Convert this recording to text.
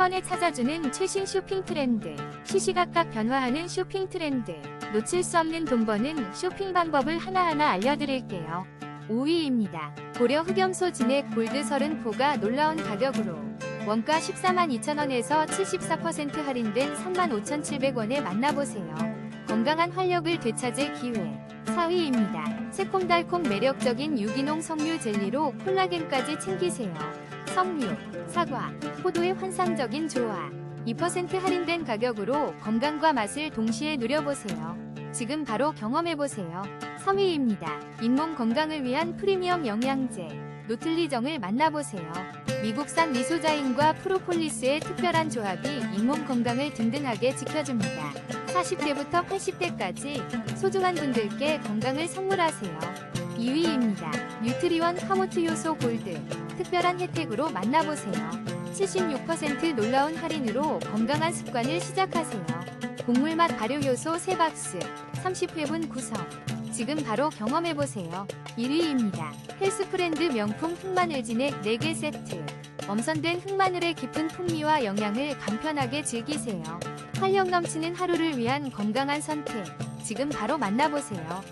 번에 찾아주는 최신 쇼핑 트렌드, 시시각각 변화하는 쇼핑 트렌드, 놓칠 수 없는 돈 버는 쇼핑 방법을 하나하나 알려드릴게요. 5위입니다. 고려 흑염소 진액 골드 30포가 놀라운 가격으로 원가 14만 2천원에서 74% 할인된 3만 5,700원에 만나보세요. 건강한 활력을 되찾을 기회. 4위입니다. 새콤달콤 매력적인 유기농 석류 젤리로 콜라겐까지 챙기세요. 석류, 사과, 포도의 환상적인 조화. 2% 할인된 가격으로 건강과 맛을 동시에 누려보세요. 지금 바로 경험해보세요. 3위입니다. 잇몸 건강을 위한 프리미엄 영양제, 노틀리정을 만나보세요. 미국산 미소자인과 프로폴리스의 특별한 조합이 잇몸 건강을 든든하게 지켜줍니다. 40대부터 80대까지 소중한 분들께 건강을 선물하세요. 2위입니다. 뉴트리원 카모트 요소 골드 특별한 혜택으로 만나보세요. 76% 놀라운 할인으로 건강한 습관을 시작하세요. 곡물 맛 발효 요소 3박스 30회분 구성 지금 바로 경험해보세요. 1위입니다. 헬스 프렌드 명품 흑마늘 진액 4개 세트 엄선된 흑마늘의 깊은 풍미와 영양을 간편하게 즐기세요. 활력 넘치는 하루를 위한 건강한 선택 지금 바로 만나보세요.